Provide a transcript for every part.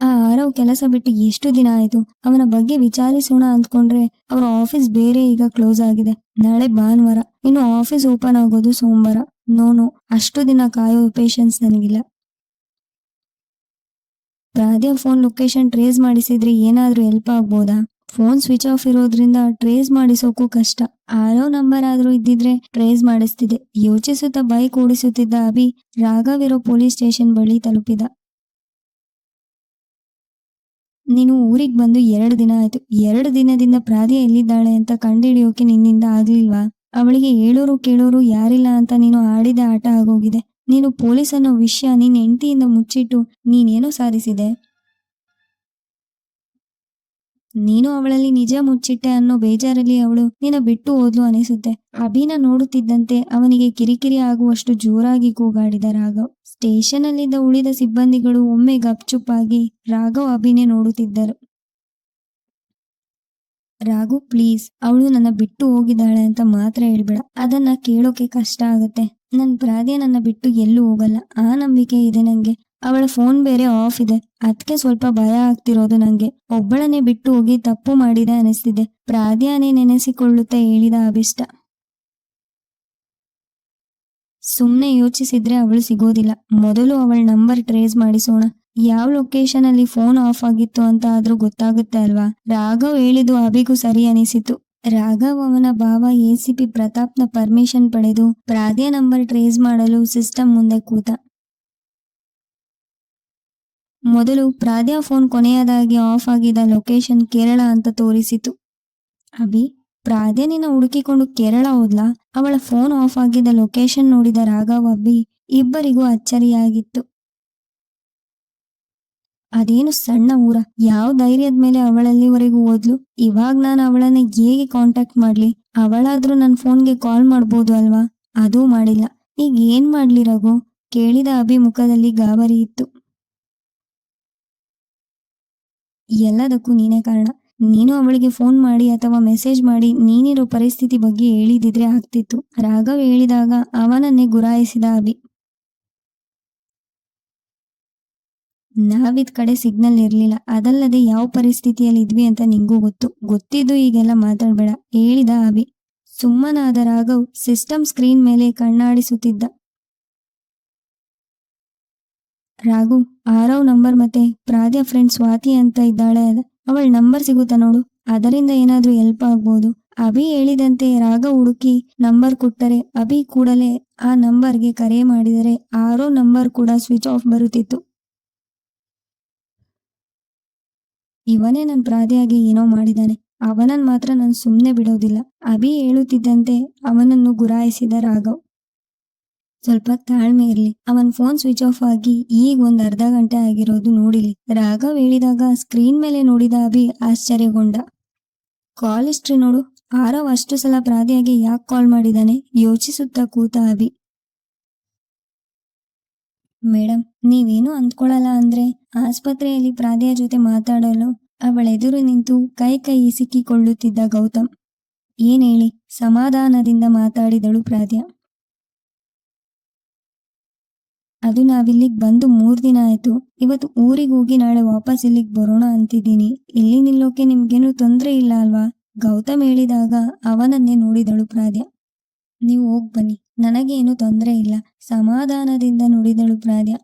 ಆ ಆರವ್ ಕೆಲಸ ಬಿಟ್ಟು ಎಷ್ಟು ದಿನ ಆಯ್ತು? ಅವನ ಬಗ್ಗೆ ವಿಚಾರಿಸೋಣ ಅಂದ್ಕೊಂಡ್ರೆ ಅವರ ಆಫೀಸ್ ಬೇರೆ ಈಗ ಕ್ಲೋಸ್ ಆಗಿದೆ. ನಾಳೆ ಭಾನುವಾರ. ಇನ್ನು ಆಫೀಸ್ ಓಪನ್ ಆಗೋದು ಸೋಮವಾರ. ನೋನು ಅಷ್ಟು ದಿನ ಕಾಯೋ ಪೇಷನ್ಸ್ ನನಗಿಲ್ಲ. ಪ್ರಾದ್ಯ ಫೋನ್ ಲೊಕೇಶನ್ ಟ್ರೇಸ್ ಮಾಡಿಸಿದ್ರೆ ಏನಾದ್ರೂ ಹೆಲ್ಪ್ ಆಗ್ಬೋದಾ? ಫೋನ್ ಸ್ವಿಚ್ ಆಫ್ ಇರೋದ್ರಿಂದ ಟ್ರೇಸ್ ಮಾಡಿಸೋಕು ಕಷ್ಟ. ಆರೋ ನಂಬರ್ ಆದ್ರೂ ಇದ್ದಿದ್ರೆ ಟ್ರೇಸ್ ಮಾಡಿಸ್ತಿದೆ ಯೋಚಿಸುತ್ತಾ ಬೈಕ್ ಓಡಿಸುತ್ತಿದ್ದ ಅಭಿ ರಾಘವಿರೋ ಪೊಲೀಸ್ ಸ್ಟೇಷನ್ ಬಳಿ ತಲುಪಿದ. ನೀನು ಊರಿಗೆ ಬಂದು ಎರಡು ದಿನ ಆಯ್ತು. ಎರಡು ದಿನದಿಂದ ಪ್ರಾದಿಯ ಎಲ್ಲಿದ್ದಾಳೆ ಅಂತ ಕಂಡುಹಿಡಿಯೋಕೆ ನಿನ್ನಿಂದ ಆಗ್ಲಿಲ್ವಾ? ಅವಳಿಗೆ ಹೇಳೋರು ಕೇಳೋರು ಯಾರಿಲ್ಲ ಅಂತ ನೀನು ಆಡಿದ ಆಟ ಆಗೋಗಿದೆ. ನೀನು ಪೊಲೀಸ್ ಅನ್ನೋ ವಿಷಯ ನಿನ್ನ ಹೆಂಡತಿಯಿಂದ ಮುಚ್ಚಿಟ್ಟು ನೀನೇನೋ ಸಾಧಿಸಿದೆ? ನೀನು ಅವಳಲ್ಲಿ ನಿಜ ಮುಚ್ಚಿಟ್ಟೆ ಅನ್ನೋ ಬೇಜಾರಲ್ಲಿ ಅವಳು ನಿನ್ನ ಬಿಟ್ಟು ಓದ್ಲು ಅನಿಸುತ್ತೆ. ಅಭಿನ ನೋಡುತ್ತಿದ್ದಂತೆ ಅವನಿಗೆ ಕಿರಿಕಿರಿ ಆಗುವಷ್ಟು ಜೋರಾಗಿ ಕೂಗಾಡಿದ ರಾಘವ್. ಸ್ಟೇಷನ್ ಅಲ್ಲಿದ್ದ ಉಳಿದ ಸಿಬ್ಬಂದಿಗಳು ಒಮ್ಮೆ ಗಪ್ಚುಪ್ಪಾಗಿ ರಾಘವ್ ಅಭಿನೇ ನೋಡುತ್ತಿದ್ದರು. ರಾಘು, ಪ್ಲೀಸ್, ಅವಳು ನನ್ನ ಬಿಟ್ಟು ಹೋಗಿದ್ದಾಳೆ ಅಂತ ಮಾತ್ರ ಹೇಳ್ಬೇಡ. ಅದನ್ನ ಕೇಳೋಕೆ ಕಷ್ಟ ಆಗುತ್ತೆ. ನನ್ ಪ್ರಾದ್ಯ ನನ್ನ ಬಿಟ್ಟು ಎಲ್ಲೂ ಹೋಗಲ್ಲ. ಆ ನಂಬಿಕೆ ಇದೆ ನಂಗೆ. ಅವಳ ಫೋನ್ ಬೇರೆ ಆಫ್ ಇದೆ. ಅದಕ್ಕೆ ಸ್ವಲ್ಪ ಭಯ ಆಗ್ತಿರೋದು ನಂಗೆ. ಒಬ್ಬಳನ್ನೇ ಬಿಟ್ಟು ಹೋಗಿ ತಪ್ಪು ಮಾಡಿದೆ ಅನಿಸ್ತಿದೆ. ಪ್ರಾದ್ಯಾನೇ ನೆನೆಸಿಕೊಳ್ಳುತ್ತಾ ಹೇಳಿದ ಅಭಿಷ್ಟ. ಸುಮ್ನೆ ಯೋಚಿಸಿದ್ರೆ ಅವಳು ಸಿಗೋದಿಲ್ಲ. ಮೊದಲು ಅವಳ ನಂಬರ್ ಟ್ರೇಸ್ ಮಾಡಿಸೋಣ. ಯಾವ ಲೊಕೇಶನ್ ಅಲ್ಲಿ ಫೋನ್ ಆಫ್ ಆಗಿತ್ತು ಅಂತ ಆದ್ರೂ ಗೊತ್ತಾಗುತ್ತೆ ಅಲ್ವಾ? ರಾಘವ್ ಹೇಳಿದ್ದು ಅಭಿಗೂ ಸರಿ ಅನಿಸಿತು. ರಾಘವ್ ಅವನ ಭಾವ ಎಸಿಪಿ ಪ್ರತಾಪ್ನ ಪರ್ಮಿಷನ್ ಪಡೆದು ಪ್ರಾದ್ಯ ನಂಬರ್ ಟ್ರೇಸ್ ಮಾಡಲು ಸಿಸ್ಟಮ್ ಮುಂದೆ ಕೂತ. ಮೊದಲು ಪ್ರಾದ್ಯ ಫೋನ್ ಕೊನೆಯದಾಗಿ ಆಫ್ ಆಗಿದ್ದ ಲೊಕೇಶನ್ ಕೇರಳ ಅಂತ ತೋರಿಸಿತು. ಅಭಿ ಪ್ರಾದ್ಯ ನಿನ್ನ ಹುಡುಕಿಕೊಂಡು ಕೇರಳ ಹೋದ್ಲಾ? ಅವಳ ಫೋನ್ ಆಫ್ ಆಗಿದ್ದ ಲೊಕೇಶನ್ ನೋಡಿದ ರಾಘವ್ ಅಭಿ ಇಬ್ಬರಿಗೂ ಅಚ್ಚರಿಯಾಗಿತ್ತು. ಅದೇನು ಸಣ್ಣ ಊರ? ಯಾವ ಧೈರ್ಯದ ಮೇಲೆ ಅವಳಲ್ಲಿವರೆಗೂ ಓದ್ಲು? ಇವಾಗ ನಾನು ಅವಳನ್ನ ಹೇಗೆ ಕಾಂಟ್ಯಾಕ್ಟ್ ಮಾಡ್ಲಿ? ಅವಳಾದ್ರೂ ನನ್ನ ಫೋನ್ಗೆ ಕಾಲ್ ಮಾಡ್ಬೋದು ಅಲ್ವಾ? ಅದೂ ಮಾಡಿಲ್ಲ. ಈಗ ಏನ್ ಮಾಡ್ಲಿ ರಘು? ಕೇಳಿದ ಅಭಿ ಮುಖದಲ್ಲಿ ಗಾಬರಿ ಇತ್ತು. ಎಲ್ಲದಕ್ಕೂ ನೀನೇ ಕಾರಣ. ನೀನು ಅವಳಿಗೆ ಫೋನ್ ಮಾಡಿ ಅಥವಾ ಮೆಸೇಜ್ ಮಾಡಿ ನೀನಿರೋ ಪರಿಸ್ಥಿತಿ ಬಗ್ಗೆ ಹೇಳಿದಿದ್ರೆ ಆಗ್ತಿತ್ತು. ರಾಘವ್ ಹೇಳಿದಾಗ ಅವನನ್ನೇ ಗುರಾಯಿಸಿದ ಅಭಿ. ನಾವಿದ್ ಕಡೆ ಸಿಗ್ನಲ್ ಇರ್ಲಿಲ್ಲ. ಅದಲ್ಲದೆ ಯಾವ ಪರಿಸ್ಥಿತಿಯಲ್ಲಿ ಇದ್ವಿ ಅಂತ ನಿಂಗೂ ಗೊತ್ತು. ಗೊತ್ತಿದ್ದು ಈಗೆಲ್ಲ ಮಾತಾಡ್ಬೇಡ, ಹೇಳಿದ ಅಭಿ. ಸುಮ್ಮನಾದ ರಾಘವ್ ಸಿಸ್ಟಮ್ ಸ್ಕ್ರೀನ್ ಮೇಲೆ ಕಣ್ಣಾಡಿಸುತ್ತಿದ್ದ. ರಾಘು, ಆರವ್ ನಂಬರ್ ಮತ್ತೆ ಪ್ರಾದ್ಯ ಫ್ರೆಂಡ್ ಸ್ವಾತಿ ಅಂತ ಇದ್ದಾಳೆ. ಅವಳ ನಂಬರ್ ಸಿಗುತ್ತಾ ನೋಡು. ಅದರಿಂದ ಏನಾದ್ರೂ ಹೆಲ್ಪ್ ಆಗ್ಬೋದು. ಅಭಿ ಹೇಳಿದಂತೆ ರಾಘವ್ ಹುಡುಕಿ ನಂಬರ್ ಕೊಟ್ಟರೆ ಅಭಿ ಕೂಡಲೇ ಆ ನಂಬರ್ಗೆ ಕರೆ ಮಾಡಿದರೆ ಆರೋ ನಂಬರ್ ಕೂಡ ಸ್ವಿಚ್ ಆಫ್ ಬರುತ್ತಿತ್ತು. ಇವನೇ ನನ್ನ ಪ್ರಾದಿಯಾಗಿ ಏನೋ ಮಾಡಿದಾನೆ. ಅವನನ್ನ ಮಾತ್ರ ನಾನು ಸುಮ್ಮನೆ ಬಿಡೋದಿಲ್ಲ. ಅಭಿ ಹೇಳುತ್ತಿದ್ದಂತೆ ಅವನನ್ನು ಗುರಾಯಿಸಿದ ರಾಘವ್. ಸ್ವಲ್ಪ ತಾಳ್ಮೆ ಇರ್ಲಿ. ಅವನ್ ಫೋನ್ ಸ್ವಿಚ್ ಆಫ್ ಆಗಿ ಈಗ ಒಂದ್ ಅರ್ಧ ಗಂಟೆ ಆಗಿರೋದು ನೋಡಿಲಿ. ರಾಘವ್ ಹೇಳಿದಾಗ ಸ್ಕ್ರೀನ್ ಮೇಲೆ ನೋಡಿದ ಅಭಿ ಆಶ್ಚರ್ಯಗೊಂಡ. ಕಾಲ್ ಹಿಸ್ಟ್ರಿ ನೋಡು. ಆರವ್ ಅಷ್ಟು ಸಲ ಪ್ರಾದಿಯಾಗಿ ಯಾಕೆ ಕಾಲ್ ಮಾಡಿದಾನೆ? ಯೋಚಿಸುತ್ತಾ ಕೂತ ಅಭಿ. ಮೇಡಮ್ ನೀವೇನು ಅಂದ್ಕೊಳ್ಳಲ್ಲ ಅಂದ್ರೆ ಆಸ್ಪತ್ರೆಯಲ್ಲಿ ಪ್ರಾದಿಯ ಜೊತೆ ಮಾತಾಡಲು ಅವಳೆದುರು ನಿಂತು ಕೈ ಕೈ ಇಸಿಕಿಕೊಳ್ಳುತ್ತಿದ್ದ ಗೌತಮ್. ಏನ್ ಹೇಳಿ? ಸಮಾಧಾನದಿಂದ ಮಾತಾಡಿದಳು ಪ್ರಾದ್ಯ ಅದು ನಾವಿಲ್ಲಿಗ್ ಬಂದು ಮೂರ್ ದಿನ ಆಯ್ತು. ಇವತ್ತು ಊರಿಗೆ ಹೋಗಿ ನಾಳೆ ವಾಪಸ್ ಇಲ್ಲಿಗ್ ಬರೋಣ ಅಂತಿದ್ದೀನಿ. ಇಲ್ಲಿ ನಿಲ್ಲೋಕೆ ನಿಮ್ಗೇನು ತೊಂದ್ರೆ ಇಲ್ಲ ಅಲ್ವಾ? ಗೌತಮ್ ಹೇಳಿದಾಗ ಅವನನ್ನೇ ನೋಡಿದಳು ಪ್ರಾದ್ಯ. ನೀವು ಹೋಗ್ ಬನ್ನಿ. ನನಗೇನು ತೊಂದರೆ ಇಲ್ಲ. ಸಮಾಧಾನದಿಂದ ನುಡಿದಳು ಪ್ರಾದ್ಯ.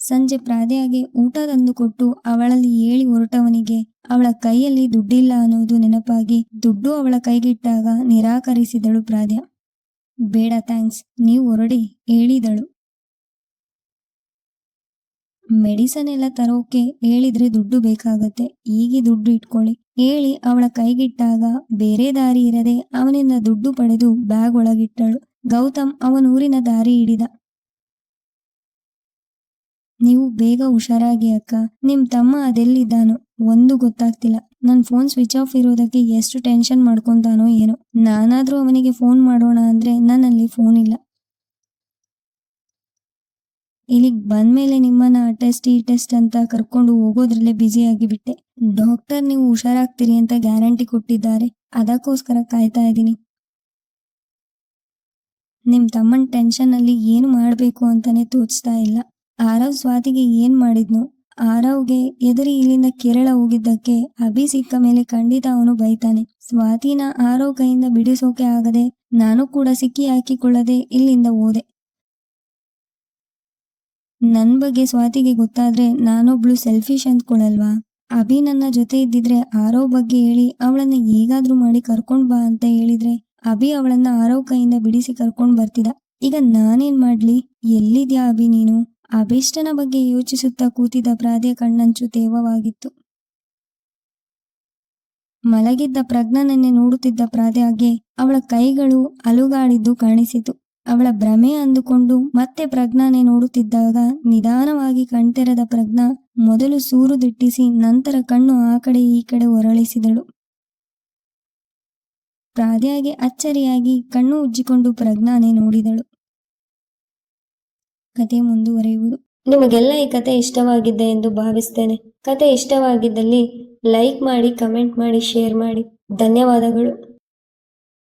ಸಂಜೆ ಪ್ರಾದ್ಯಾಗೆ ಊಟ ತಂದು ಕೊಟ್ಟು ಅವಳಲ್ಲಿ ಹೇಳಿ ಹೊರಟವನಿಗೆ, ಅವಳ ಕೈಯಲ್ಲಿ ದುಡ್ಡಿಲ್ಲ ಅನ್ನೋದು ನೆನಪಾಗಿ ದುಡ್ಡು ಅವಳ ಕೈಗಿಟ್ಟಾಗ ನಿರಾಕರಿಸಿದಳು ಪ್ರಾದ್ಯ. ಬೇಡ ಥ್ಯಾಂಕ್ಸ್, ನೀವು ಹೊರಡಿ, ಹೇಳಿದಳು. ಮೆಡಿಸನ್ ಎಲ್ಲ ತರೋಕೆ ಹೇಳಿದ್ರೆ ದುಡ್ಡು ಬೇಕಾಗತ್ತೆ, ಈಗ ದುಡ್ಡು ಇಟ್ಕೊಳ್ಳಿ. ಹೇಳಿ ಅವಳ ಕೈಗಿಟ್ಟಾಗ ಬೇರೆ ದಾರಿ ಇರದೆ ಅವನಿಂದ ದುಡ್ಡು ಪಡೆದು ಬ್ಯಾಗ್ ಒಳಗಿಟ್ಟಳು. ಗೌತಮ್ ಅವನೂರಿನ ದಾರಿ ಹಿಡಿದ. ನೀವು ಬೇಗ ಹುಷಾರಾಗಿ ಅಕ್ಕ, ನಿಮ್ ತಮ್ಮ ಅದೆಲ್ಲಿದ್ದಾನು, ಒಂದು ಗೊತ್ತಾಗ್ತಿಲ್ಲ. ನನ್ನ ಫೋನ್ ಸ್ವಿಚ್ ಆಫ್ ಇರೋದಕ್ಕೆ ಎಷ್ಟು ಟೆನ್ಷನ್ ಮಾಡ್ಕೊತಾನೋ ಏನೋ. ನಾನಾದರೂ ಅವನಿಗೆ ಫೋನ್ ಮಾಡೋಣ ಅಂದರೆ ನನ್ನಲ್ಲಿ ಫೋನ್ ಇಲ್ಲ. ಇಲ್ಲಿಗೆ ಬಂದ್ಮೇಲೆ ನಿಮ್ಮನ್ನ ಆ ಟೆಸ್ಟ್ ಈ ಟೆಸ್ಟ್ ಅಂತ ಕರ್ಕೊಂಡು ಹೋಗೋದ್ರಲ್ಲೇ ಬ್ಯುಸಿ ಆಗಿಬಿಟ್ಟೆ. ಡಾಕ್ಟರ್ ನೀವು ಹುಷಾರಾಗ್ತೀರಿ ಅಂತ ಗ್ಯಾರಂಟಿ ಕೊಟ್ಟಿದ್ದಾರೆ. ಅದಕ್ಕೋಸ್ಕರ ಕಾಯ್ತಾ ಇದ್ದೀನಿ. ನಿಮ್ ತಮ್ಮನ್ ಟೆನ್ಷನ್ ಅಲ್ಲಿ ಏನು ಮಾಡ್ಬೇಕು ಅಂತಾನೆ ತೋಚ್ತಾ ಇಲ್ಲ. ಆರವ್ ಸ್ವಾತಿಗೆ ಏನ್ ಮಾಡಿದ್ನು? ಆರವ್ಗೆ ಎದುರಿ ಇಲ್ಲಿಂದ ಕೇರಳ ಹೋಗಿದ್ದಕ್ಕೆ ಅಭಿ ಸಿಕ್ಕ ಮೇಲೆ ಖಂಡಿತ ಅವನು ಬೈತಾನೆ. ಸ್ವಾತಿನ ಆರವ್ ಕೈಯಿಂದ ಬಿಡಿಸೋಕೆ ಆಗದೆ ನಾನು ಕೂಡ ಸಿಕ್ಕಿ ಹಾಕಿಕೊಳ್ಳದೆ ಇಲ್ಲಿಂದ ಹೋದೆ. ನನ್ ಬಗ್ಗೆ ಸ್ವಾತಿಗೆ ಗೊತ್ತಾದ್ರೆ ನಾನೊಬ್ಳು ಸೆಲ್ಫಿಶ್ ಅಂದ್ಕೊಳಲ್ವಾ? ಅಭಿ ನನ್ನ ಜೊತೆ ಇದ್ದಿದ್ರೆ ಆರವ್ ಬಗ್ಗೆ ಹೇಳಿ ಅವಳನ್ನ ಹೇಗಾದ್ರೂ ಮಾಡಿ ಕರ್ಕೊಂಡ್ ಬಾ ಅಂತ ಹೇಳಿದ್ರೆ ಅಭಿ ಅವಳನ್ನ ಆರವ್ ಕೈಯಿಂದ ಬಿಡಿಸಿ ಕರ್ಕೊಂಡ್ ಬರ್ತಿದ ಈಗ ನಾನೇನ್ ಮಾಡ್ಲಿ? ಎಲ್ಲಿದ್ಯಾ ಅಭಿ ನೀನು? ಅಭಿಷ್ಟನ ಬಗ್ಗೆ ಯೋಚಿಸುತ್ತಾ ಕೂತಿದ್ದ ಪ್ರಾದ್ಯ ಕಣ್ಣಂಚು ತೇವವಾಗಿತ್ತು. ಮಲಗಿದ್ದ ಪ್ರಜ್ಞನನ್ನೇ ನೋಡುತ್ತಿದ್ದ ಪ್ರಾದ್ಯಾಗೆ ಅವಳ ಕೈಗಳು ಅಲುಗಾಡಿದ್ದು ಕಾಣಿಸಿತು. ಅವಳ ಭ್ರಮೆ ಅಂದುಕೊಂಡು ಮತ್ತೆ ಪ್ರಜ್ಞಾನೆ ನೋಡುತ್ತಿದ್ದಾಗ ನಿಧಾನವಾಗಿ ಕಣ್ತೆರೆದ ಪ್ರಜ್ಞಾ ಮೊದಲು ಸೂರು ದಿಟ್ಟಿಸಿ ನಂತರ ಕಣ್ಣು ಆ ಕಡೆ ಈ ಕಡೆ ಹೊರಳಿಸಿದಳು ಪ್ರಾದ್ಯಾಗೆ ಅಚ್ಚರಿಯಾಗಿ ಕಣ್ಣು ಉಜ್ಜಿಕೊಂಡು ಪ್ರಜ್ಞಾನೆ ನೋಡಿದಳು. ಕತೆ ಮುಂದುವರೆಯುವುದು. ನಿಮಗೆಲ್ಲ ಈ ಕತೆ ಇಷ್ಟವಾಗಿದೆ ಎಂದು ಭಾವಿಸ್ತೇನೆ. ಕತೆ ಇಷ್ಟವಾಗಿದ್ದಲ್ಲಿ ಲೈಕ್ ಮಾಡಿ, ಕಮೆಂಟ್ ಮಾಡಿ, ಶೇರ್ ಮಾಡಿ. ಧನ್ಯವಾದಗಳು.